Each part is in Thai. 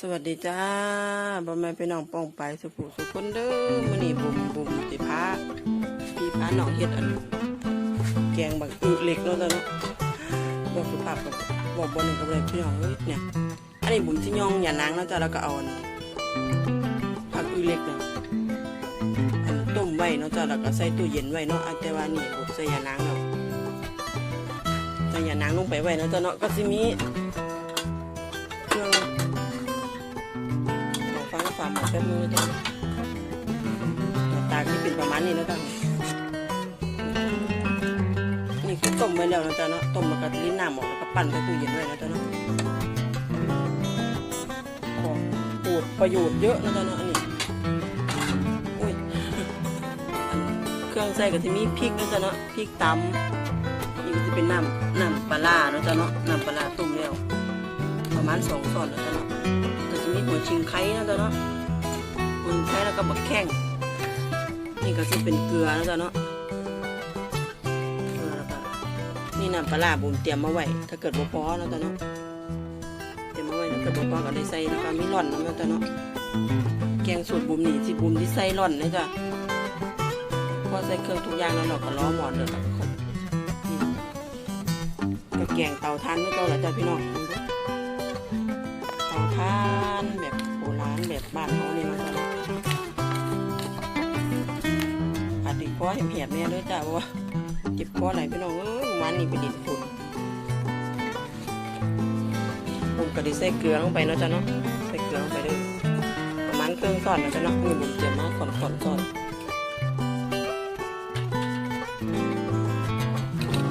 สวัสดีจ้าบ่แม่พี่น้องป้องไปสุขุสุขคนเด้อมื้อนี้บุ่มบุ่มสิพาพี่พาน้องเฮ็ดอันแกงบักอึเล็กเนาะจ้ะเนาะบ่สุภาพกับบ่บ่หนึ่งกับเลยพี่น้องเอ้ยเนี่ย อันนี้บุ่มสิย่องอย่านางเนาะจ้ะแล้วก็เอาอันผักอึเล็กเนาะอันต้มไว้เนาะจ้ะแล้วก็ใส่ตู้เย็นไว้เนาะอันแต่ว่านี่บุ่มใส่อย่านางเนาะใส่อย่านางลงไปไว้เนาะจ้ะเนาะก็สิมี แป๊บนึงนะจ๊ะตาที่เป็นประมาณนี้นะจ๊ะนี่คือต้มไว้แล้วนะจ๊ะเนาะต้มแล้วก็ลิ้นน้ำออกแล้วก็ปั่นใส่ตู้เย็นไว้นะจ๊ะเนาะของปูดประโยชน์เยอะนะจ๊ะเนาะอันนี้อุ้ยเครื่องใส่ก็จะมีพริกนะจ๊ะเนาะพริกตำนี่ก็จะเป็นน้ำน้ำปลาร้านะจ๊ะเนาะน้ำปลาต้มแล้วประมาณสองช้อนนะจ๊ะเนาะก็จะมีหัวชิงไข่นะจ๊ะเนาะ หัวชิงไข่แล้วก็บักแข้งนี่ก็จะเป็นเกลือนะจ๊ะเนาะเกลือแล้วก็นี่น้ำปลาบุ๋มเตรียมมาไว้ถ้าเกิดบ่พอนะจ๊ะเนาะเตรียมมาไว้ถ้าเกิดบ่พอก็ได้ใส่แล้วก็มีร่อนนะจ๊ะเนาะแกงสูตรบุ๋มนี่ที่บุ๋มที่ใส่ร่อนนะจ๊ะพอใส่เครื่องทุกอย่างแล้วเราก็ล้อหมอดเลยก็แกงเตาทานนี่ก็แล้วจ้ะพี่น้องเตาถ่านแบบโบราณแบบบ้านเขานี่มันก็อาจจะ อเหี่ยมๆเนี่ยด้วยจ้ะเพราว่าเจ็บคอไหลพี่น้องวันนี้ไปดินฝุ่นบุมก็ได้ใส่เกลือลงไปเนาะจ้ะเนาะใส่เกลือลงไปเลยประมาณครึ่งช้อนเนาะจ้ะเนาะนี่บุมเตรียมมาก่อนก่อนช้อน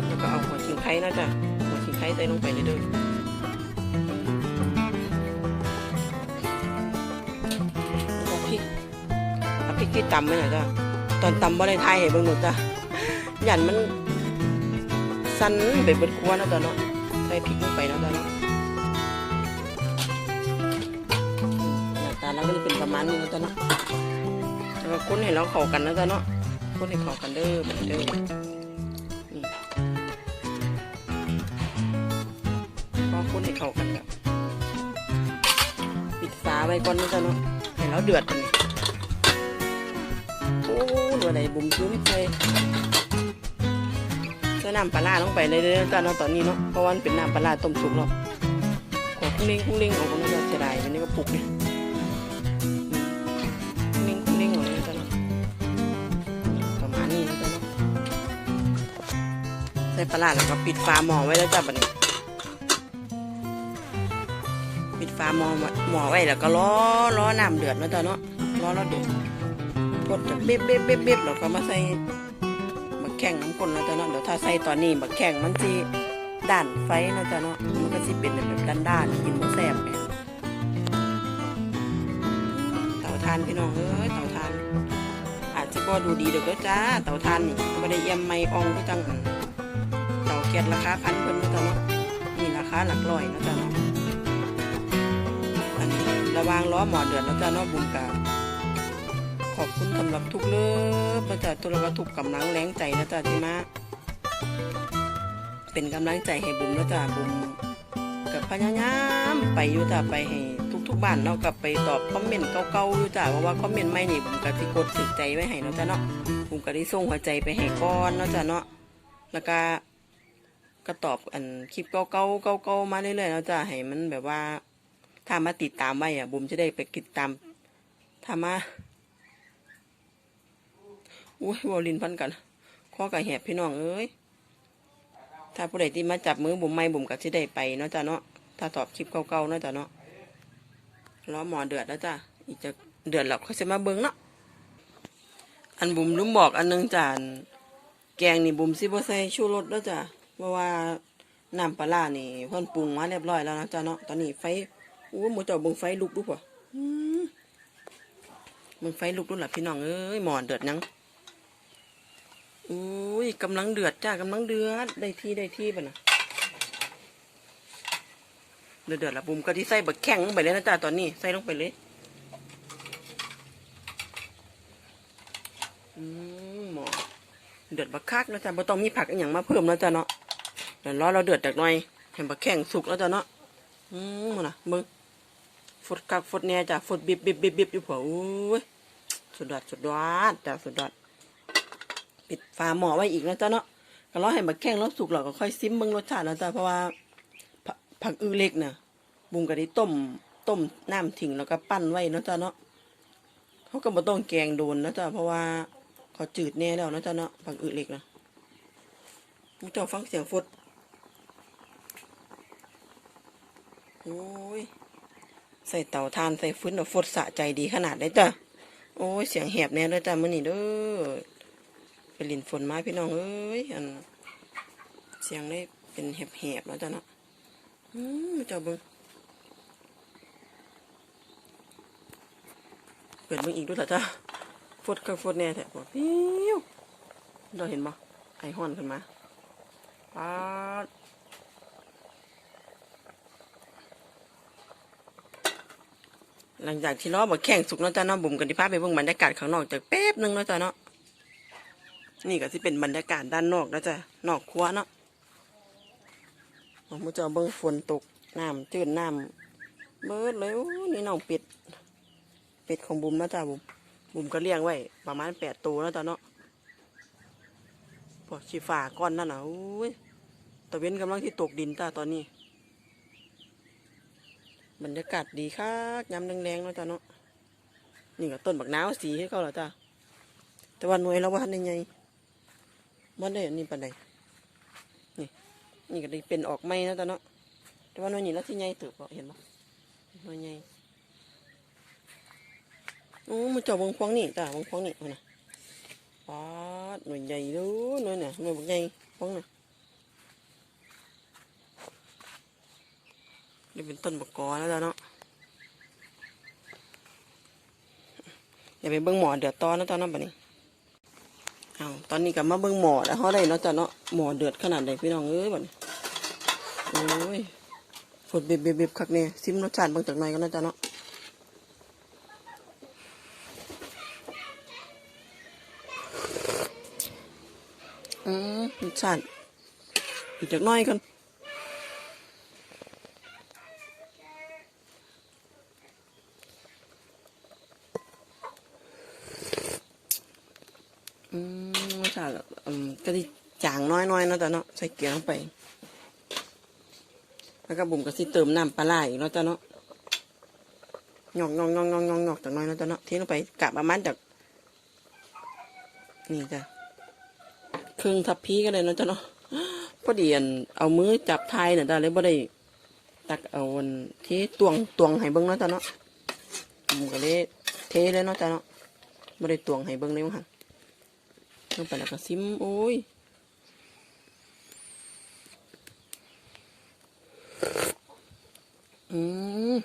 แล้วก็เอาหัวชิงไข่นะจ้ะหัวชิงไข่ใส่ลงไปเลยด้อแล้วก็พริกเอาพริกที่ตำไว้หน่อยจ้ะ ตอนตำบ่ได้ทายให้เบิ่งหนูจ้ะหยันมันสั้นไปเบิดครัวนะจ้ะเนาะใส่พริกลงไปนะจ้ะเนาะหน้าตาเราก็จะเป็นประมาณนี้นะจ้ะเนาะแล้วก็คนให้เราเข้ากันนะจ้ะเนาะคนให้เข้ากันเด้อเหมือนเดิมนี่พอคนให้เข้ากันกับปิดฝาไว้ก่อนนะจ๊ะเนาะให้เราเดือดกันนี่โอ้ หน่วยไหนบุ่มชื้นเลยใส่น้ำปลาร้าลงไปเลยเด้อจ้ะเนาะตอนนี้เนาะเพราะว่ามันเป็นน้ำปลาร้าต้มสุกเนาะขอคุ้งเล้งคุ้งเล้งออกก็ไม่ได้เสียดายวันนี้ก็ปลุกเนี่ยคุ้งเล้งคุ้งเล้งออกเลยจ้ะเนาะประมาณนี้นะจ๊ะเนาะใส่ปลาร้าแล้วก็ปิดฝาหม้อไว้แล้วจ้ะบัดนี้ปิดฝาหม้อหม้อไว้แล้วก็ล้อล้อน้ำเดือดนะจ๊ะเนาะล้อล้วเดือด กดจะเบบเบบเบบเบบแล้วก็มาใส่บักแข้งน้ำก้นนะจ๊ะเนาะเดี๋ยวถ้าใส่ตอนนี้บักแข้งมันสิด้านไฟนะจ๊ะเนาะมันก็สิเป็นแบบด้านด้านกินบ่แซ่บเนี่ยเต่าทานพี่น้องเอ้ยเต่าทาน อาจจะก็ดูดีเดี๋ยวก็จ้าเต่าทานนี่ไม่ได้เอี่ยมไม่อองก็จังอันเต่าแก๊สราคาพันเพิ่นนะจ๊ะเนาะนี่ราคาหลักร้อยนะจ๊ะเนาะอันนี้ระวางล้อหมอเดือดแล้วจ้าเนาะบุญกา ขอบคุณสำหรับทุกเลิฟนะจ๊ะทุกแล้วก็ทุกกำลังแรงใจนะจ๊ะที่มาเป็นกำลังใจให้บุ๋มนะจ๊ะบุ๋มกับพยายามไปอยู่จ้ะไปให้ทุกๆบ้านเนาะกับไปตอบคอมเมนต์เก่าๆอยู่จ้ะเพราะว่าคอมเมนต์ใหม่นี่บุ๋มก็สิกดสึกใจไว้ให้เนาะจ้ะเนาะบุ๋มก็ได้ส่งหัวใจไปให้ก่อนเนาะจ้ะเนาะแล้วก็ก็ตอบอันคลิปเก่าๆเก่าๆมาเรื่อยๆเนาะจ้ะให้มันแบบว่าถ้ามาติดตามไว้อะบุ๋มจะได้ไปติดตามถ้ามา อุ้ยวอลินพันกันข้อกับแหบพี่น้องเอ้ยถ้าผู้ใดที่มาจับมือบุ๋มไม่บุ๋มก็จะได้ไปเนาะจ้ะเนาะถ้าตอบคลิปเก่าๆเนาะจ้ะเนาะล้อหมอเดือดแล้วจ้ะอีกจะเดือดแล้วเขาจะมาเบิ้งเนาะอันบุ๋มลืมบอกอันนึงจ้ะอันแกงนี่บุ๋มสิบ่ใส่ชูรสแล้วจ้ะเพราะว่าน้ำปลาร้านี่เพิ่นปรุงมาเรียบร้อยแล้วนะจ้ะเนาะตอนนี้ไฟโอ้หมูจ้าเบิ่งไฟลุกดูป่ะมเบิ่งไฟลุกดูล่ะพี่น้องเอ้ยหมอนเดือดยัง อุ้ยกำลังเดือดจ้ากำลังเดือดได้ที่ได้ที่ป่ะนะเดือดเดือดละบุมก็ที่ใส่บักแข้งลงไปเลยนะจ้าตอนนี้ใส่ลงไปเลยอืมหมอเดือดบักคักนะจ้าบ่ต้องมีผักอย่างมาเพิ่มนะจ้าเนาะเดี๋ยวรอเราเดือดจากหน่อยให้บักแข้งสุกแล้วจ้าเนาะอืมนะเบิ้งฟดกักฟดแหน่จ้ะฟดบิบบิบบิบบิบอยู่ผัวโอ้ยสุดยอดสุดยอดจ้ะสุดยอด ปิดฝาหม้อไว้อีกนะจ๊ะเนาะก็รอให้มาแข้งแล้วสุกเราก็ค่อยซิมเบิ่งรสชาตินะจ๊ะเพราะว่าผักอือเล็กน่ะบุ้มก็ได้ต้มต้มน้ำทิ้งแล้วก็ปั้นไว้นะจ๊ะเนาะเขาก็บ่ต้องแกงโดนนะจ๊ะเพราะว่าเขาจืดแน่แล้วนะจ๊ะเนาะผักอือเล็กนะมึงเจ้าฟังเสียงฟดโอ้ยใส่เตาทานใส่ฟื้นแบบฟดสะใจดีขนาดได้จ้ะโอ้ยเสียงแหบแน่เลยจ้ะมื้อนี้เด้อ ไปลินฝนมาพี่น้องเอ้ยอันเสียงได้เป็นแหบๆแล้วจ้ะเนาะอืมเจ้าเบิ่งเปิดเบิ่งอีกด้วยเหรอจ้ะฟดก็ฟดแน่แท้บ่ปิ้วเราเห็นบ่ไอฮ้อนขึ้นมาปาดหลังจากที่ล้อบักแข่งสุกเนาะจ้าเนาะบุ๋มกันที่พาไปเบิ่งบรรยากาศข้างนอกจากแป๊บหนึงเนาะจ้าเนาะ นี่ก็สิเป็นบรรยากาศด้านนอกนะจ้ะนอกครัวเนาะผมจะเบิ่งฝนตกน้ำจืดน้ำเบิดเลยนี่น้องเป็ดเป็ดของบุ๋มนะจ้าบุ๋มบุ๋มก็เลี้ยงไว้ ประมาณแปดตัวแล้วจ้าเนาะพวกชีฟ้าก้อนนั่นนะโอ้ยตะเว้นกำลังที่ตกดินจ้าตอนนี้ บรรยากาศดีค่ะยามแรงๆเนาะจ้ะเนาะนี่ก็ต้นบักนาวสีให้เขาเหรอจ้ะแต่ว่าหน่วยเราว่าในไง มันได้อันนี้ปานใดนี่นี่ก็ได้เป็นออกไม้นะจ้ะเนาะแต่ว่าหน่วยนี้แล้วที่ใหญ่เติบบ่เห็นบ่หน่วยใหญ่โอ้มันเจาะวงพวงนี่จ้ะวงพวงนี่เอานะปาดหน่วยใหญ่เดูหน่วยเนี่ยหน่วยบักใหญ่พวงน่ะนี่เป็นต้นบกกอแล้วจ้ะเนาะอย่าไปเบิ่งหมอเดือดตอนนะตอนนั้นบัดนี้ เอาตอนนี้กับมาเบิ่งหมอแล้วเขาได้เนาะจ้ะเนาะหมอเดือดขนาดไหนพี่น้องเอ้ยบัดนี้โอ้ยฝดเบบเบบเบบคักเนี่ยซิมรสชาติบางจากหนกันนะจ้ะเนาะอืมรสชาติอีกจากน้อยกัน อืมรสชาติอืมก็ที่จางน้อยๆเนาะจ้ะเนาะใส่เกลือลงไป แล้วก็บุ่มก็สิเติมน้ำปลาไหลเนาะจ้ะเนาะหยอกหยอกหยอกหยอกหยอกหยอกจากน้อยเนาะจ้ะเนาะเทลงไปกะประมาณจากนี่จ้ะครึ่งทัพพีก็เลยเนาะจ้ะเนาะพอดีอันเอามือจับทายเนี่ยจ้ะเลยบ่ได้ตักเอาอันที่ตวงตวงให้เบิ่งเนาะจ้ะเนาะผมก็เลยเทเลยเนาะจ้ะเนาะบ่ได้ตวงให้เบิ่งเลยมั้งค่ะ ลงไปแล้วก็ซิมโอ้ยอืม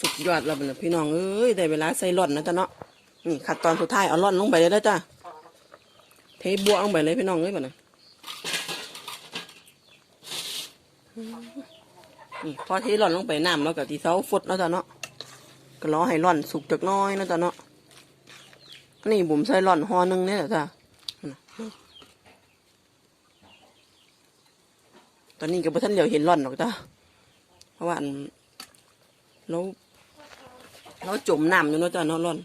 สุดยอดแล้วนี้พี่น้องเอ้ยได้เวลาใส่ร่อนนะจ๊ะเนาะนี่ขั้นตอนสุดท้ายเอาร่อนลงไปเลยแล้วจ้ะเทบัวลงไปเลยพี่น้องเอ้ยบัดนี้อืมนี่พอเทร่อนลงไปน้ำแล้วก็ตีเสาฟดแล้วจ้ะเนาะก็รอให้ร่อนสุกจักน้อยนะจ๊ะเนาะ อันนี่บุ๋มใส่ร่อนห่อหนึงเนี่ยจ้ะน่ะตอนนี้ก็บ่ทันเดียวเห็นร่อนหรอกจ้ะเพราะว่าอันเราเราจมน้ำอยู่เนาะจ้ะเนาะร้อน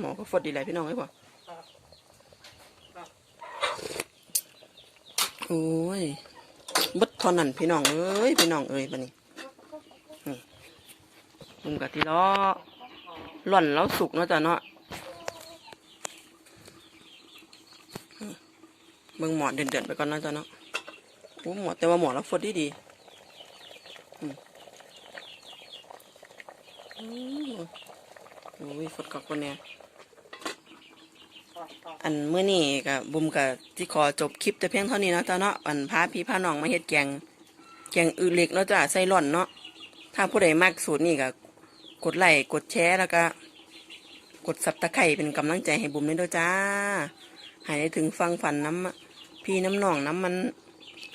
หมอก็ฟดดีเลยพี่น้องไอ้พ่อโอ้ยบดทอนนั่นพี่น้องเอ้ยพี่น้องเอ้ยปะนี่นี่ มึงกะที่ล้อร่อนแล้วสุกเนาะจ้ะเนาะเบิ่งหมอเด่นๆไปก่อนนะจ๊ะเนาะโอ้หมอแต่ว่าหมอแล้วฟดดีดีอืมอืมโอ้ยฟดกอกคนเนี่ยอันเมื่อนี้กับบุมกับที่ขอจบคลิปแต่เพียงเท่านี้นาะจ๊ะเนาะอันพาพี่พาน้องมาเฮ็ดแกงแกงอือเล็กเนาะจ้ะใส่ร่อนเนาะถ้าผู้ใดมักสูตรนี้ก็ กดไลค์กดแชร์แล้วก็ กดซับตะไคร่เป็นกำลังใจให้บุ๋มด้วยเด้อจ้าหายถึงฟังฝันน้ำพี่น้ำหนองน้ำมัน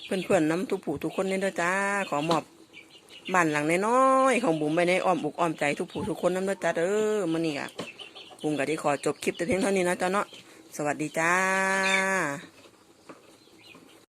เพื่อนเพื่อนๆน้ำทุกผู้ทุกคนเนี่ยเด้อจ้า ขอมอบบ้านหลังน้อยๆของบุ๋มไปในอ้อมอกอ้อมใจทุกผู้ทุกคนน้ำด้อจ้าเด้อมันนี่อะบุ๋มก็ได้ขอจบคลิปแต่เพียงเท่านี้นะจ้าเนาะสวัสดีจ้า